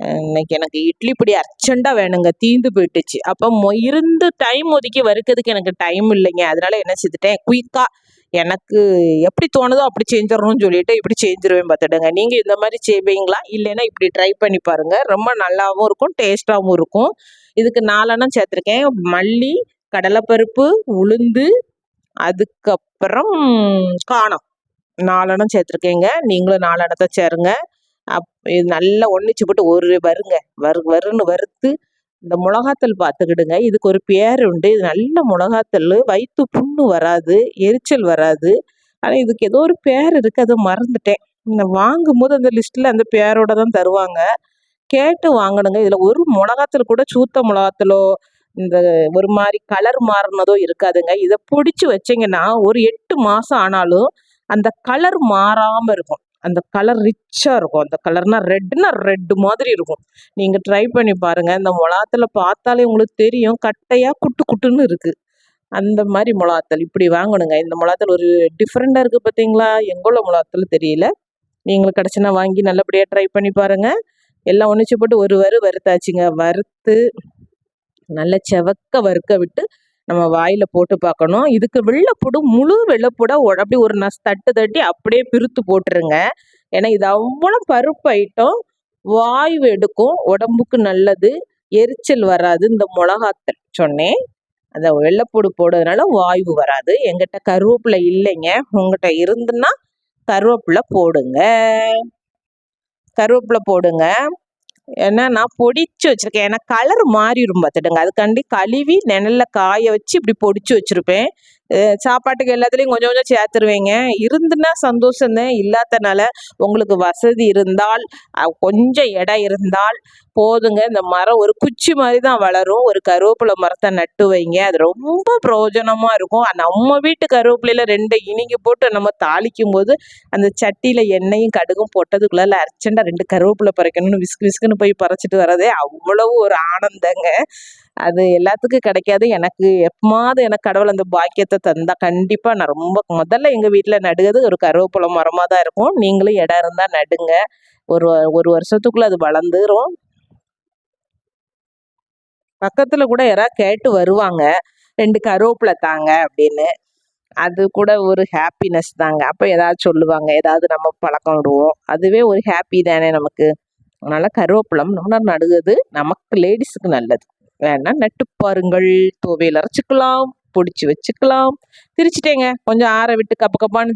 இன்னைக்கு எனக்கு இட்லி இப்படி அர்ஜெண்ட்டாக வேணுங்க. தீந்து போயிட்டுச்சு. அப்போ இருந்து டைம் ஒதுக்கி வறுக்கிறதுக்கு எனக்கு டைம் இல்லைங்க. அதனால என்ன செஞ்சுட்டேன்? குயிக்காக எனக்கு எப்படி தோணுதோ அப்படி செஞ்சிடணும்னு சொல்லிட்டு இப்படி செஞ்சிருவேன் பார்த்துடுங்க. நீங்கள் இந்த மாதிரி செய்வீங்களா? இல்லைன்னா இப்படி ட்ரை பண்ணி பாருங்கள் ரொம்ப நல்லாவும் இருக்கும் டேஸ்ட்டாகவும் இருக்கும். இதுக்கு நாலெண்ணம் சேர்த்துருக்கேன். மல்லி கடலைப்பருப்பு உளுந்து அதுக்கப்புறம் காணம் நாலெண்ணம் சேர்த்துருக்கேங்க. நீங்களும் நாலெண்ணத்தை சேருங்க. அப் இது நல்லா ஒன்றிச்சு போட்டு ஒரு வருங்க. வரு வருன்னு வறுத்து இந்த மிளகாத்தல் பார்த்துக்கிடுங்க இதுக்கு ஒரு பேர் உண்டு. இது நல்ல மிளகாத்தல் வயிற்று புண்ணு வராது. எரிச்சல் வராது. ஆனால் இதுக்கு ஏதோ ஒரு பேர் இருக்குது அதை மறந்துட்டேன். இந்த வாங்கும்போது அந்த லிஸ்ட்டில் அந்த பேரோட தான் தருவாங்க. கேட்டு வாங்கணுங்க. இதில் ஒரு மிளகாத்தல் கூட சூத்த மிளகாத்தலோ இந்த ஒரு மாதிரி கலர் மாறினதோ இருக்காதுங்க. இதை பிடிச்சி வச்சிங்கன்னா ஒரு எட்டு மாதம் ஆனாலும் அந்த கலர் மாறாமல் இருக்கும். அந்த கலர் ரிச்சாக இருக்கும். அந்த கலர்னால் ரெட்னா ரெட்டு மாதிரி இருக்கும். நீங்கள் ட்ரை பண்ணி பாருங்கள் இந்த முளாத்தில் பார்த்தாலே உங்களுக்கு தெரியும். கட்டையாக குட்டு குட்டுன்னு இருக்குது அந்த மாதிரி முளாத்தல் இப்படி வாங்கணுங்க. இந்த முளாத்தல் ஒரு டிஃப்ரெண்ட்டாக இருக்குது பார்த்தீங்களா எங்குள்ள முளாத்தல் தெரியல. நீங்களுக்கு கிடச்சினா வாங்கி நல்லபடியாக ட்ரை பண்ணி பாருங்கள் எல்லாம் ஒன்றிச்சு போட்டு ஒரு வறு வறுத்தாச்சுங்க. வறுத்து நல்ல செவக்க வறுக்க விட்டு நம்ம வாயில் போட்டு பார்க்கணும். இதுக்கு வெள்ளைப்பூடு முழு வெள்ளைப்பூடை அப்படி ஒரு நஸ் தட்டு தட்டி அப்படியே பிரித்து போட்டுருங்க. ஏன்னா இது அவ்வளோ பருப்பு ஐட்டம் வாய்வு எடுக்கும். உடம்புக்கு நல்லது. எரிச்சல் வராது. இந்த மிளகாத்தல் சொன்னேன். அந்த வெள்ளைப்பூடு போடுறதுனால வாய்வு வராது. எங்கிட்ட கருவேப்பிலை இல்லைங்க. உங்ககிட்ட இருந்துன்னா கருவேப்பிலை போடுங்க. கருவேப்பிலை போடுங்க. ஏன்னா நான் பொடிச்சு வச்சுருக்கேன். ஏன்னா கலர் மாறிடும் பார்த்துடுங்க. அதுக்காண்டி கழுவி நிழலில் காய வச்சு இப்படி பொடிச்சு வச்சுருப்பேன். சாப்பாட்டுக்கு எல்லாத்துலேயும் கொஞ்சம் கொஞ்சம் சேர்த்துருவேங்க. இருந்துன்னா சந்தோஷம்தான். இல்லாதனால உங்களுக்கு வசதி இருந்தால் கொஞ்சம் இடம் இருந்தால் போதுங்க. இந்த மரம் ஒரு குச்சி மாதிரி தான் வளரும். ஒரு கருவேப்பிலை மரத்தை நட்டு வைங்க. அது ரொம்ப பிரயோஜனமாக இருக்கும். நம்ம வீட்டு கருவேப்பிலையில் ரெண்டு இனிங்கி போட்டு நம்ம தாளிக்கும் போது அந்த சட்டியில் எண்ணெயும் கடுகும் போட்டதுக்குள்ளே அர்ச்சண்டாக ரெண்டு கருவேப்பிலை பறிக்கணும்னு விஸ்கு விஸ்குன்னு போய் பறிச்சிட்டு வரதே அவ்வளவு ஒரு ஆனந்தங்க. அது எல்லாத்துக்கும் கிடைக்காது. எனக்கு எப்பமாவது எனக்கு கடவுள் அந்த பாக்கியத்தை தந்தால் கண்டிப்பாக நான் ரொம்ப முதல்ல எங்கள் வீட்டில் நடுகிறது ஒரு கருவேப்பிலை மரமாக தான் இருக்கும். நீங்களும் இடம் இருந்தால் நடுங்க. ஒரு ஒரு வருஷத்துக்குள்ளே அது வளர்ந்துரும். பக்கத்தில் கூட யாராவது கேட்டு வருவாங்க. ரெண்டு கருவேப்பிலை தாங்க அப்படின்னு. அது கூட ஒரு ஹாப்பினஸ் தாங்க. அப்போ ஏதாவது சொல்லுவாங்க. ஏதாவது நம்ம பழக்கம் விடுவோம். அதுவே ஒரு ஹாப்பி தானே நமக்கு. அதனால் கருவேப்பிலம் நம்ம நடுகிறது நமக்கு லேடிஸுக்கு நல்லது. வேணா நட்டு பாருங்கள் துவையில் அரைச்சிக்கலாம் பிடிச்சி வச்சுக்கலாம். திரிச்சிட்டேங்க. கொஞ்சம் ஆற விட்டு கப்ப கப்பான்னு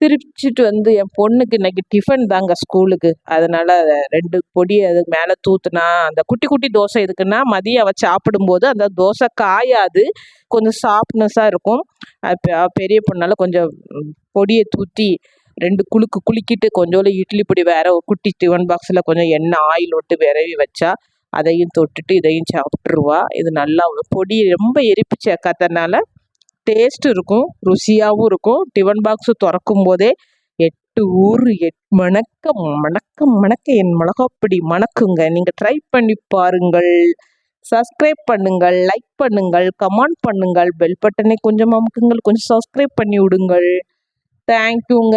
திரிச்சிட்டு வந்து என் பொண்ணுக்கு இன்னைக்கு டிஃபன் தாங்க ஸ்கூலுக்கு அதனால் ரெண்டு பொடி அதுக்கு மேலே தூத்துனா அந்த குட்டி குட்டி தோசை எதுக்குன்னா மதியம் அவள் சாப்பிடும்போது அந்த தோசை காயாது. கொஞ்சம் சாஃப்ட்னஸாக இருக்கும். பெரிய பொண்ணால் கொஞ்சம் பொடியை தூத்தி ரெண்டு குலுக்கு குலுக்கிட்டு கொஞ்சோண்டு இட்லி பொடி வேற ஒரு குட்டி டிஃபன் பாக்ஸில் கொஞ்சம் எண்ணெய் ஆயில் விட்டு விரவி வச்சா அதையும் தொட்டுட்டு இதையும் சாப்பிட்ருவா இது நல்லா பொடி ரொம்ப எரிப்பு சேர்க்காதனால டேஸ்ட் இருக்கும் ருசியாகவும் இருக்கும். டிஃபன் பாக்ஸு திறக்கும் போதே எட்டு ஊர் எட் மணக்க மணக்க மணக்க என் மிளகாப்பொடி மணக்குங்க. நீங்கள் ட்ரை பண்ணி பாருங்கள். சப்ஸ்கிரைப் பண்ணுங்கள் லைக் பண்ணுங்கள் கமெண்ட் பண்ணுங்கள். பெல் பட்டனை கொஞ்சம் அமுக்குங்கள் கொஞ்சம் சப்ஸ்கிரைப் பண்ணி விடுங்கள். தேங்க்யூங்க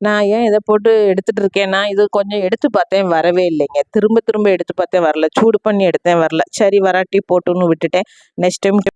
நான் ஏன் இதை போட்டு எடுத்துகிட்டு இருக்கேன்னா இது கொஞ்சம் எடுத்து பார்த்தேன் வரவே இல்லைங்க. திரும்ப திரும்ப எடுத்து பார்த்தேன் வரல. சூடு பண்ணி எடுத்தேன் வரல. சரி வராட்டி போட்டுன்னு விட்டுட்டேன். Next time